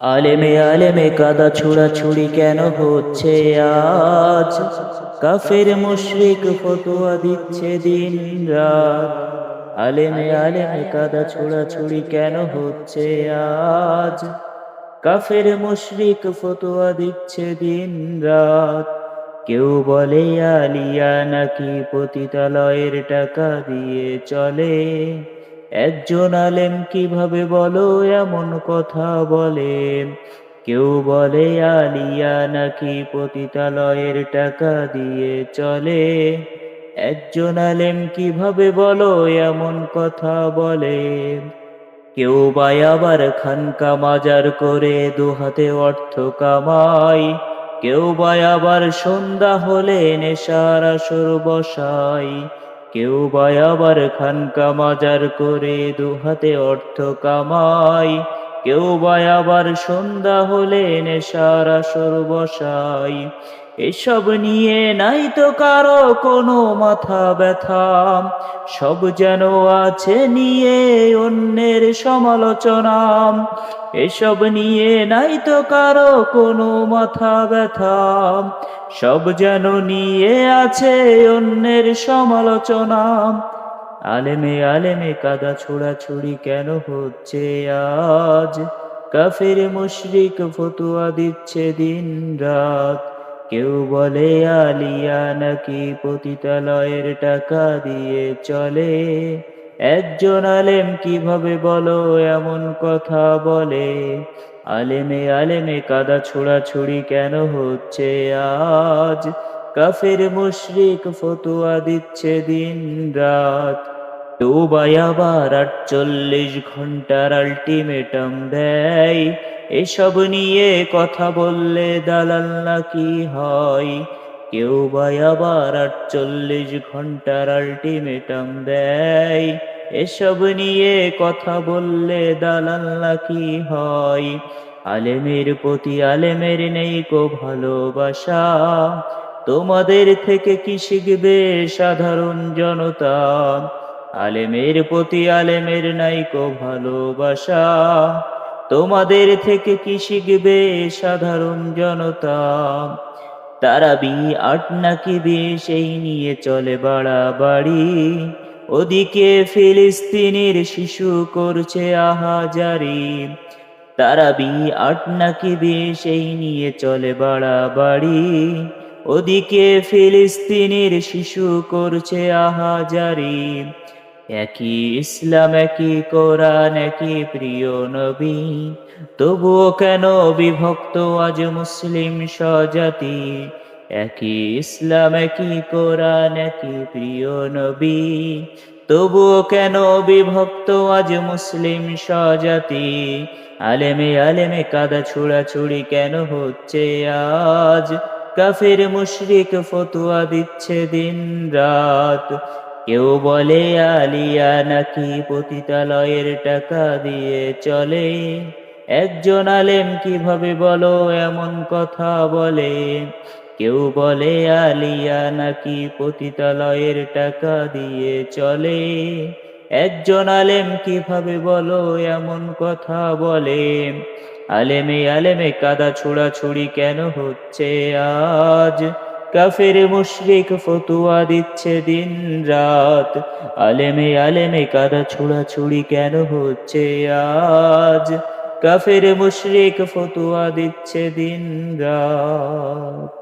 আলেমে আলেমে কাদা ছুড়াছুড়ি কেন হচ্ছে আজ? কাফের মুশরিক ফতোয়া দিচ্ছে দিন রাত। আলেমে আলেমে কাদা ছুড়াছুড়ি কেন হচ্ছে আজ? কাফের মুশরিক ফতোয়া দিচ্ছে দিন রাত। কেউ বলে, আলিয়া নাকি পতিতালয়ের টাকা দিয়ে চলে? একজন আলেম কীভাবে বলো, এমন কথা বলে কেউ বলে, আলিয়া নাকি পতিতালয়ের টাকা দিয়ে চলে। একজন আলেম কীভাবে বলো, এমন কথা বলে কেউ বা আবার খানকা মাজার করে দুহাতে অর্থ কামাই কেউ বা আবার সন্ধ্যা হলে নেশার আসর বসাই কেউ বা আবার খানকা মাজার করে দুহাতে অর্থ কামাই। কেউ বা আবার সন্ধ্যা হলে নেশারা আসর বসাই। এসব নিয়ে নাই তো কারও কোনো মাথা ব্যথা। সব যেন আছে নিয়ে অন্যের সমালোচনা। এসব নিয়ে নাই তো কারও কোনো মাথা ব্যথা। সব যেন নিয়ে আছে অন্যের সমালোচনা। আলেমে আলেমে কাদা ছোড়াছুড়ি কেন হচ্ছে আজ? কাফের মুশরিক ফতুয়া দিচ্ছে দিন রাত কেউ বলে, আলিয়া নাকি পতিতালয়ের টাকা দিয়ে চলে? একজন আলেম কীভাবে বলো, এমন কথা বলে? আলেমে আলেমে কাদা ছোড়াছুড়ি কেন হচ্ছে আজ? কাফের মুশরিক ফতুয়া দিচ্ছে দিন রাত দুবাই আবার আটচল্লিশ ঘণ্টার আলটিমেটাম দেয়। এসব নিয়ে কথা বললে দালাল নাকি হয়? কেউ বা আবার আটচল্লিশ ঘণ্টার আলটিমেটাম দেয়। এসব নিয়ে কথা বললে দালাল নাকি হয়? আলেমের প্রতি আলেমের নেই কো ভালোবাসা। তোমাদের থেকে কি শিখবে সাধারণ জনতা? আলেমের প্রতি আলেমের নাই কো ভালোবাসা। তোমাদের থেকে কি শিখবে সাধারণ জনতা? তারা বি আট নাকি বিশ নিয়ে চলে বাড়াবাড়ি। ওদিকে ফিলিস্তিনের শিশু করছে আহাজারি। তারা বি আট নাকি বিশ এই নিয়ে চলে বাড়াবাড়ি। ওদিকে ফিলিস্তিনের শিশু করছে আহাজারি। একই ইসলাম, একই কোরআন, একই প্রিয় নবী। তবুও কেন বিভক্ত আজ মুসলিম স্বজাতি? একই ইসলাম, একই কোরআন, একই প্রিয় নবী। তবুও কেন বিভক্ত আজ মুসলিম স্বজাতি? আলেমে আলেমে কাদা ছুড়াছুড়ি কেন হচ্ছে আজ? কাফের মুশরিক ফতুয়া দিচ্ছে দিন রাত কেউ বলে, আলিয়া নাকি পতিতালয়ের টাকা দিয়ে চলে? একজন আলেম কীভাবে বলো, এমন কথা বলে? কেউ বলে, আলিয়া নাকি পতিতালয়ের টাকা দিয়ে চলে? একজন আলেম কীভাবে বলো, এমন কথা বলে? আলেমে আলেমে কাদা ছোড়াছুড়ি কেন হচ্ছে আজ? কাফের মুশরিক ফতুয়া দিচ্ছে দিন রাত আলেমে আলেমে কাদা ছোড়াছুড়ি কেন হচ্ছে আজ? কাফের মুশরিক ফতুয়া দিচ্ছে দিন রাত